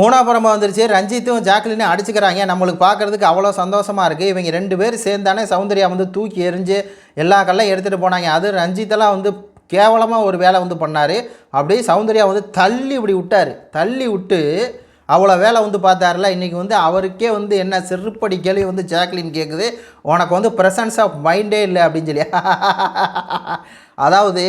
மூணாபுரமாக வந்துருச்சு. ரஞ்சித்தும் ஜாக்லினும் அடிச்சுக்கிறாங்க. நம்மளுக்கு பார்க்குறதுக்கு அவ்வளோ சந்தோஷமாக இருக்குது இவங்க ரெண்டு பேரும் சேர்ந்தானே சௌந்தர்யா வந்து தூக்கி எரிஞ்சு எல்லா கல்லையும் எடுத்துகிட்டு போனாங்க. அது ரஞ்சித்தெல்லாம் வந்து கேவலமாக ஒரு வேலை வந்து பண்ணார். அப்படியே சௌந்தர்யா வந்து தள்ளி இப்படி விட்டார். தள்ளி விட்டு அவ்வளோ வேலை வந்து பார்த்தாருல. இன்றைக்கி வந்து அவருக்கே வந்து என்ன செருப்படி கேள்வி வந்து ஜாக்லின் கேட்குது உனக்கு வந்து ப்ரெசன்ஸ் ஆஃப் மைண்டே இல்லை அப்படின்னு சொல்லி. அதாவது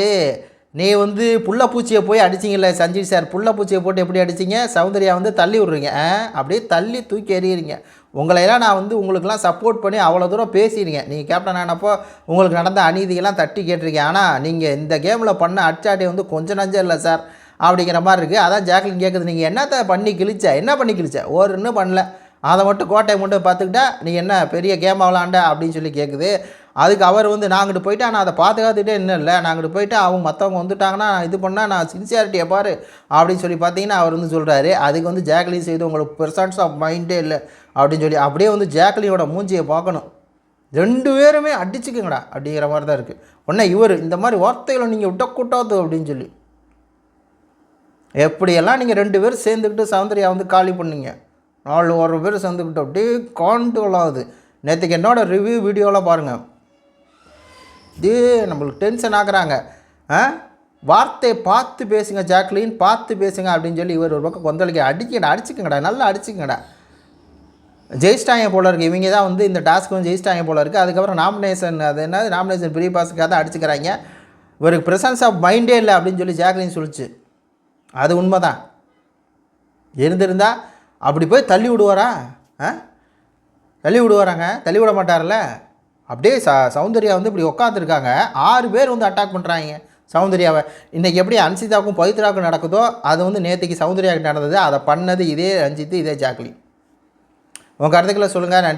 நீ வந்து புள்ளப்பூச்சியை போய் அடிச்சிங்கல்ல சஞ்சீவ் சார். புள்ளப்பூச்சியை போட்டு எப்படி அடிச்சிங்க? சௌந்தர்யா வந்து தள்ளி விட்றீங்க. அப்படியே தள்ளி தூக்கி எறிகிறீங்க உங்களையெல்லாம் நான் வந்து உங்களுக்கெல்லாம் சப்போர்ட் பண்ணி அவ்வளோ தூரம் பேசிடுங்க நீங்கள் கேப்டன் ஆனப்போ உங்களுக்கு நடந்த அநீதியெல்லாம் தட்டி கேட்டிருக்கீங்க ஆனால் நீங்கள் இந்த கேமில் பண்ண அடிச்சாட்டே வந்து கொஞ்சம் நஞ்சம் இல்லை சார். அப்படிங்கிற மாதிரி இருக்குது அதான் ஜாக்லின் கேட்குது நீங்கள் என்னத்தை பண்ணி கிழிச்ச? என்ன பண்ணி கிழிச்ச? ஒரு இன்னும் பண்ணல. அதை மட்டும் கோட்டையை மட்டும் பார்த்துக்கிட்டா நீ என்ன பெரிய கேம் விளாண்ட அப்படின்னு சொல்லி கேட்குது அதுக்கு அவர் வந்து நான் அங்கிட்டு போயிட்டு நான் அதை பாதுகாத்துட்டே இன்னும் இல்லை. நான் அங்கிட்டு போயிட்டு அவங்க மற்றவங்க வந்துட்டாங்கன்னா இது பண்ணால் நான் சின்சியாரிட்டியை பாரு அப்படின்னு சொல்லி பார்த்தீங்கன்னா அவர் வந்து சொல்கிறாரு அதுக்கு வந்து ஜாக்லின் செய்து உங்களுக்கு பெர்சன்ஸ் ஆஃப் மைண்டே இல்லை அப்படின்னு சொல்லி அப்படியே வந்து ஜாக்லினோட மூஞ்சியை பார்க்கணும். ரெண்டு பேருமே அடிச்சுக்குங்கடா அப்படிங்கிற மாதிரி தான் இருக்குது உடனே இவர் இந்த மாதிரி வார்த்தைகளை நீங்கள் விட்டக்கூட்டாது அப்படின்னு சொல்லி. எப்படியெல்லாம் நீங்கள் ரெண்டு பேரும் சேர்ந்துக்கிட்டு சௌந்தர்யா வந்து காலி பண்ணீங்க? நாலு ஒரு பேர் சேர்ந்துக்கிட்டு அப்படியே காண்டு ஆகுது. நேற்றுக்கு என்னோடய ரிவ்யூ வீடியோலாம் பாருங்கள் இதே நம்மளுக்கு டென்ஷன் ஆகுறாங்க. ஆ? வார்த்தையை பார்த்து பேசுங்க ஜாக்லின் பார்த்து பேசுங்க அப்படின்னு சொல்லி இவர் ஒரு பக்கம் கொந்தளிக்க அடிக்கடா அடிச்சுக்கங்கடா நல்லா அடிச்சுக்கங்கடா. ஜெயிச்சிட்டாங்க போல இருக்குது இவங்க தான் வந்து இந்த டாஸ்க் வந்து ஜெயிச்சிட்டாங்க போல இருக்குது அதுக்கப்புறம் நாமினேஷன் அது என்ன நாமினேஷன் ப்ரீ பாஸுக்காக தான் அடிச்சுக்கிறாங்க. இவருக்கு ப்ரெசன்ஸ் ஆஃப் மைண்டே இல்லை அப்படின்னு சொல்லி ஜாக்லின் சொல்லிச்சு. அது உண்மை தான் இருந்திருந்தா அப்படி போய் தள்ளி விடுவாரா? ஆ? தள்ளி விடுவாராங்க? தள்ளி விட மாட்டார்ல அப்படியே ச சௌந்தர்யா வந்து இப்படி உட்காந்துருக்காங்க ஆறு பேர் வந்து அட்டாக் பண்ணுறாங்க சௌந்தர்யாவை. இன்றைக்கி எப்படி அன்சிதாவுக்கும் பவித்ராவுக்கும் நடக்குதோ அது வந்து நேற்றுக்கு சௌந்தர்யாவுக்கு நடந்தது. அதை பண்ணது இதே ரஞ்சித்து இதே ஜாக்லின் உங்கள் கருத்துக்களை சொல்லுங்கள் நன்றி.